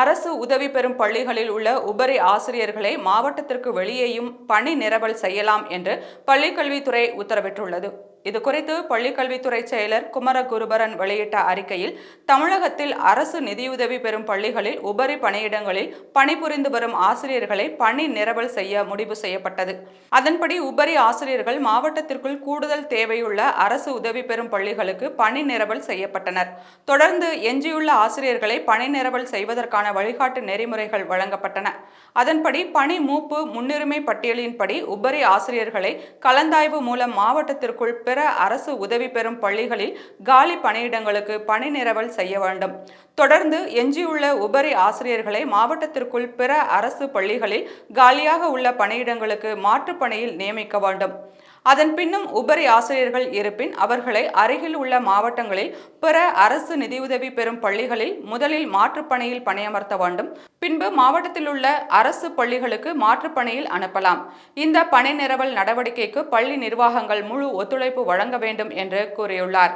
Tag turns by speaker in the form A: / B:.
A: আর அரசு உதவி பெறும் பள்ளிகளில் உள்ள உபரி ஆசிரியர்களை மாவட்டத்திற்கு வெளியேயும் பணி நிரவல் செய்யலாம் என்று பள்ளிக்கல்வித்துறை உத்தரவிட்டுள்ளது. இது குறித்து பள்ளிக்கல்வித்துறை செயலர் குமரகுருபரன் வெளியிட்ட அறிக்கையில் தமிழகத்தில் அரசு நிதியுதவி பெறும் பள்ளிகளில் உபரி பணியிடங்களில் பணிபுரிந்து வரும் ஆசிரியர்களை பணி நிரவல் செய்ய முடிவு செய்யப்பட்டது. அதன்படி உபரி ஆசிரியர்கள் மாவட்டத்திற்குள் கூடுதல் தேவையுள்ள அரசு உதவி பெறும் பள்ளிகளுக்கு பணி நிரவல் செய்யப்பட்டனர். தொடர்ந்து எஞ்சியுள்ள ஆசிரியர்களை பணி நிரவல் செய்வதற்கான வழிகாட்டு நெறிமுறைகள் வழங்கப்பட்டன. அதன்படி பணி மூப்பு முன்னுரிமை பட்டியலின்படி உபரி ஆசிரியர்களை கலந்தாய்வு மூலம் மாவட்டத்திற்குள் பிற அரசு உதவி பெறும் பள்ளிகளில் காலி பணியிடங்களுக்கு பணி நிரவல் செய்ய வேண்டும். தொடர்ந்து எஞ்சியுள்ள உபரி ஆசிரியர்களை மாவட்டத்திற்குள் பிற அரசு பள்ளிகளில் காலியாக உள்ள பணியிடங்களுக்கு மாற்றுப் பணியில் நியமிக்க வேண்டும். அதன் பின்னும் உபரி ஆசிரியர்கள் இருப்பின் அவர்களை அருகில் உள்ள மாவட்டங்களில் பிற அரசு நிதியுதவி பெறும் பள்ளிகளில் முதலில் மாற்றுப்பணியில் பணியமர்த்த வேண்டும். பின்பு மாவட்டத்தில் உள்ள அரசு பள்ளிகளுக்கு மாற்றுப்பணியில் அனுப்பலாம். இந்த பணி நிரவல் நடவடிக்கைக்கு பள்ளி நிர்வாகங்கள் முழு ஒத்துழைப்பு வழங்க வேண்டும் என்று கூறியுள்ளார்.